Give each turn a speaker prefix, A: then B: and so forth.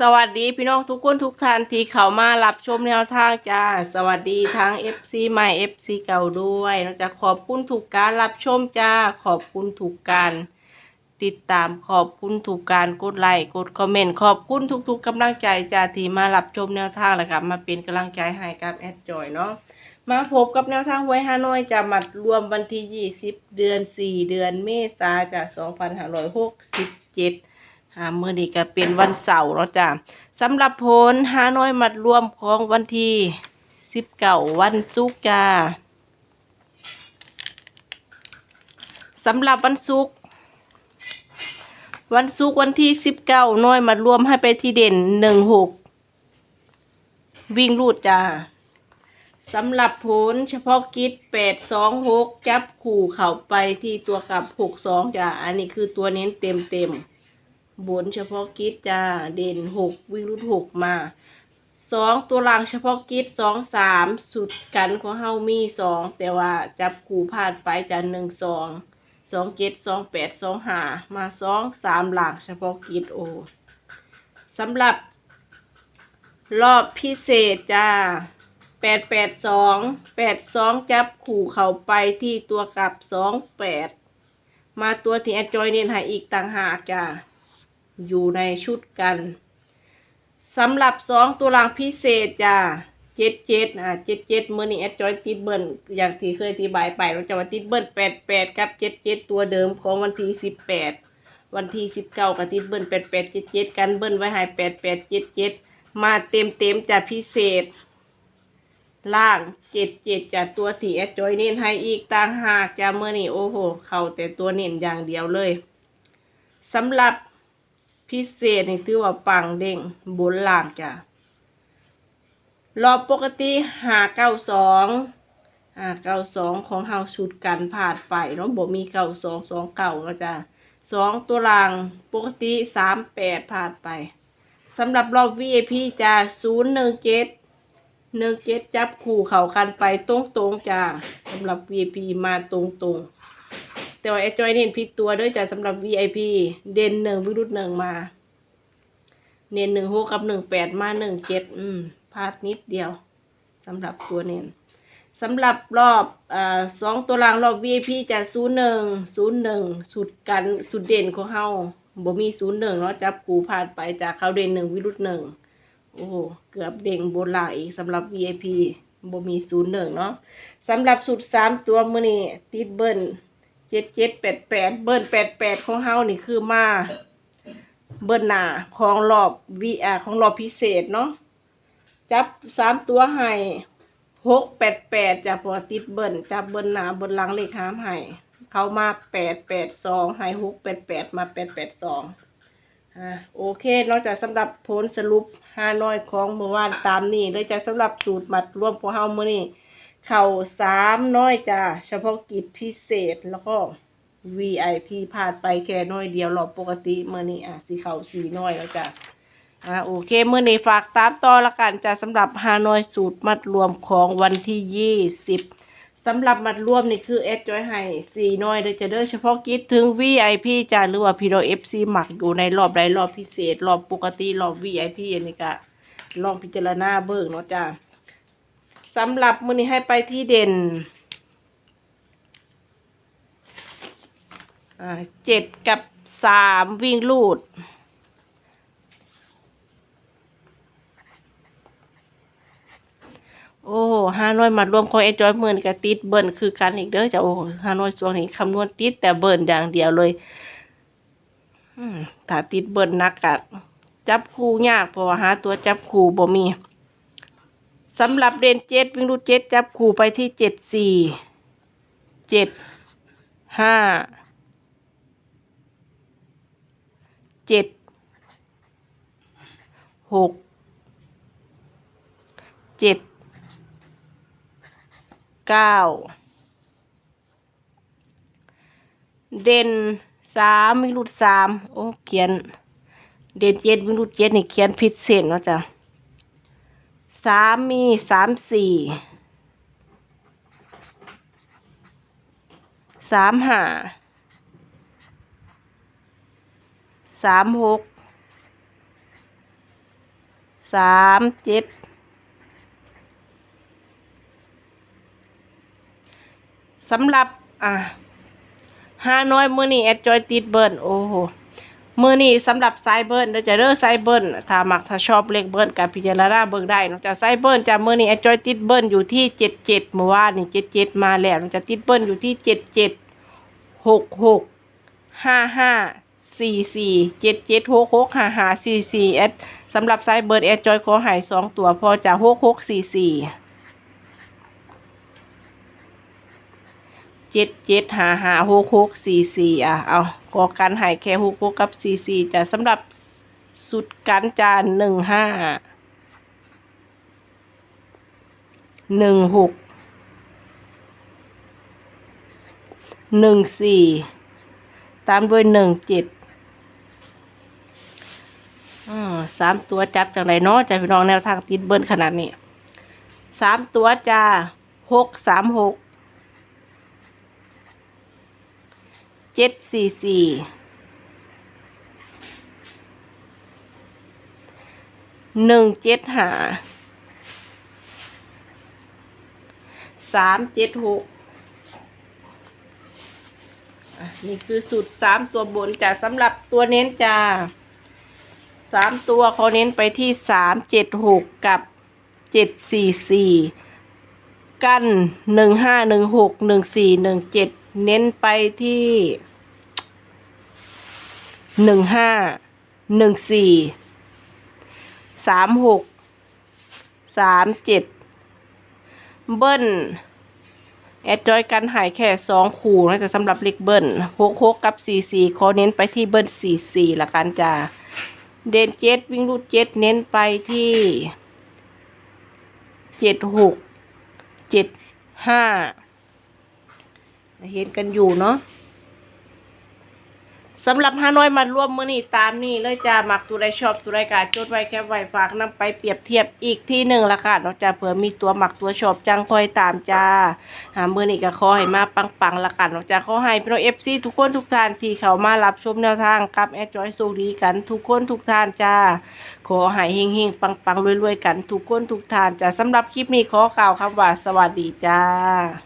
A: สวัสดีพี่น้องทุกคนทุกท่านที่เข้ามารับชมแนวทางจ้า สวัสดีทั้ง FC ใหม่ FC เก่าด้วยนะจ๊ะขอบคุณถูกการรับชมจ้า ขอบคุณถูกการติดตามขอบคุณถูกการกดไลค์กดคอมเมนต์ขอบคุณทุกๆกำลังใจจ้าที่มารับชมแนวทางแล้วก็มาเป็นกำลังใจให้กับแอดจอยเนาะมาพบกับแนวทางไว้ฮานอยจะมัดรวมวันที่ 20 เดือน 4 เดือนเมษาจาก2567 อ่ามื่อนี้ก็เป็นวันเสาร์เนาะจ้ะสำหรับผลหาน้อยมัดรวมของวันที่สิบเก้าวันศุกร์จ้าสำหรับวันศุกร์วันศุกร์วันที่สิบเก้าน้อยมัดรวมให้ไปที่เด่นหนึ่งหกวิ่งรูดจ้าสำหรับผลเฉพาะกิจแปดสองหกจับขู่เข่าไปที่ตัวกับหกสองจ้าอันนี้คือตัวเน้นเต็มเต็ม บนเฉพาะกิจจ้า เด่นหกวิ่งรุ่นหกมาสองตัวหลังเฉพาะกิจสองสามสุดกันของเฮามีสองแต่ว่าจับคู่พลาดไปจ้าหนึ่งสองสองเจ็ดสองแปดสองหามาสองสามหลังเฉพาะกิจโอสำหรับ รอบพิเศษจ้าแปดแปดสองแปดสองจับขู่เขาไปที่ตัวกลับสองแปดมาตัวที่แอดจอยเน้นให้อีกต่างหากจ้า อยู่ในชุดกันสำหรับสองตัวรางพิเศษจ้าเจ็ดเจ็ดอ่าเจ็ดเจ็ดมื่อนี้แอดจอยติดเบิ้ลอย่างที่เคยอธิบายไปเราจะมาติดเบิ้ลแปดแปดกับเจ็ดเจ็ดตัวเดิมของวันที่สิบแปดวันที่สิบเก้ากับติดเบิ้ลแปดแปดเจ็ดเจ็ดกันเบิ้ลไว้ให้แปดแปดเจ็ดเจ็ดมาเต็มเต็มๆจะพิเศษ ล่างเจ็ดเจ็ดจากตัวที่แอดจอยเน้นให้อีกต่างหากจะเมื่อนี้โอ้โห เข้าแต่ตัวเน้นอย่างเดียวเลยสำหรับ พิเศษนี่ถือว่าปังเด้งบนล่างจ้ะรอบปกติหาเก้าสองหาเก้าสองของเฮาชุดกันผ่านไปเนาะบ่มีเก้าสองสองเก้าแล้วจ้ะสองตัวล่างปกติสามแปดผ่านไปสำหรับรอบ VIP จ้ะศูนย์หนึ่งเจ็ดหนึ่งเจ็ดจับคู่เข้ากันไปตรงๆจ้ะสำหรับ VIP มาตรงๆ แต่ว่าไอ้จอยเน้นผิดตัวด้วยจ้ะสำหรับ VIP เด่นหนึ่งวิรุธหนึ่งมา เน้นหนึ่งหกกับหนึ่งแปดมาหนึ่งเจ็ดอืมพลาดนิดเดียวสำหรับตัวเน้นสำหรับรอบอสองตัวรางรอบ VIP จะศูนย์หนึ่งศูนย์หนึ่งสุดกันสุดเด่นของเฮาบ่มีศูนย์หนึ่งเนาะจับกูพลาดไปจากเขาเด่นหนึ่งวิรุธหนึ่งโอ้โหเกือบเด้งโบนหลาอีกสำหรับ VIP บ่มีศูนย์หนึ่งเนาะสำหรับสุดสามตัวมือนี่ติดเบิ้ล เจ็ดเจ็ดแปดแปดเบิ้ลแปดแปดของเฮานี่คือมาเบิ้ลหนาของรอบวีอาของรอบพิเศษเนาะจับสามตัวให้หกแปดแปดจะพอติดเบิ้ลจับเบิ้ลหนาเบิ้ลหลังเลขหามให้เขามาแปดแปดสองให้หกแปดแปดมาแปดแปดสองอ่าโอเคนอกจากสำหรับผลสรุปห้าน้อยของเมื่อวานตามนี้เลยจะสำหรับสูตรหมัดรวมของเฮาเมื่อนี้ เข่าสามน้อยจ้าเฉพาะกิจพิเศษแล้วก็ VIP พลาดไปแค่น้อยเดียวรอบปกติเมื่อนี้อะสีเข่าสีน้อยแล้วจ้ะอ่าโอเคเมื่อนี้ฝากตามต่อละกันจ้ะสำหรับฮานอยสูตรมัดรวมของวันที่ยี่สิบสำหรับมัดรวมนี่คือเอสจอยให้สี่น้อยเดยจะเด้อเฉพาะกิจถึง VIP จ้ะหรือว่าพี่โรเอฟซีหมักอยู่ในรอบใดรอบพิเศษรอบปกติรอบ VIP อันนี้ก็ลองพิจารณาเบิ่งเนาะจ้ะ สำหรับมือนี้ให้ไปที่เด่นเจ็ดกับสามวิ่งลูด โอ้ฮานอยมารวมของไอจอยมือนกับติดเบิร์นคือกันอีกเด้อจ้ะโอ้ฮานอยช่วงนี้คำนวณติดแต่เบิร์นอย่างเดียวเลยถ้าติดเบิร์นนักกะจับคู่ยากเพราะว่าหาตัวจับคู่บ่มี สำหรับเดนเจ็ดวิ่งรูดเจ็ดจับคู่ไปที่เจ็ดสี่เจ็ดห้าเจ็ดหกเจ็ดเก้าเด่นสามวิ่งรูดสามโอ้เขียน เด่นเจ็ดวิ่งรูดเจ็ดนี่เขียนผิดเส้นเนาะจ้ะ สามมีสามสี่สามห้าสามหกสามเจ็ดสำหรับ อะห้าน้อยมือนี่แอดจอยติดเบิร์นโอ้โห มือนี่สำหรับไซเบิร์นเดี๋ยวจะเลือกไซเบิร์นถ้ามักถ้าชอบเลขเบิร์นกับพิจารณาเบิร์นได้เนอกจากไซเบิร์นจะมือนี่แอดจอยติดเบิร์นอยู่ที่เจ็ดเจ็ดเมื่อวานนี่เจ็ดเจ็ดมาแล้วเนอกจากติดเบิร์นอยู่ที่เจ็ดเจ็ดหกหกห้าห้าสี่สี่เจ็ดเจ็ดหกหกห้าห้าสี่สี่แอดสำหรับไซเบิร์นแอดจอยขอหายสองตัวพอจะหกหกสี่สี่ เจ็ดเจ็ดหาหาหกหกสี่สี่อะ เอากอกันหายแค่หกหกกับสี่สี่จะสำหรับสุดกันจานหนึ่งห้าหนึ่งหกหนึ่งสี่ตามด้วยหนึ่งเจ็ดอ่าสามตัวจับจากไหนเนาะจะพี่น้องแนวทางติดเบิ้ลขนาดนี้สามตัวจะหกสามหก เจ็ดสี่สี่หนึ่งเจ็ดหาสามเจ็ดหกนี่คือสูตรสามตัวบนจ้ะสำหรับตัวเน้นจ้าสามตัวเขาเน้นไปที่สามเจ็ดหกกับเจ็ดสี่สี่กันหนึ่งห้าหนึ่งหกหนึ่งสี่หนึ่งเจ็ด เน้นไปที่หนึ่งห้าหนึ่งสี่สามหกสามเจ็ดเบิ้ลแอดจอยกันหายแค่สองคู่นะจะสำหรับเล็กเบิ้ลหกหกกับสี่สี่ขอเน้นไปที่เบิ้ลสี่สี่ละกันจ้าเดนเจ็ดวิ่งรูดเจ็ดเน้นไปที่เจ็ดหกเจ็ดห้า เห็นกันอยู่เนาะสำหรับฮานอยมาร่วมมือนี่ตามนี่เลยจ้ามักตัวใดชอบตัวใดกาจดไว้แคปไว้ฝากนำไปเปรียบเทียบอีกที่หนึ่งละค่ะนอกจากเผื่อมีตัวหมักตัวชอบจังคอยตามจ้าหามือนี่ก็ขอให้มาปังๆละกันนอกจากขอให้พี่น้องเอฟซีทุกคนทุกท่านที่เขามารับชมแนวทางกับแอดจอยโซดีกันทุกคนทุกท่านจ้าขอให้เฮงๆปังๆรวยๆกันทุกคนทุกท่านจ้าสำหรับคลิปนี้ขอกล่าวคำว่าสวัสดีจ้า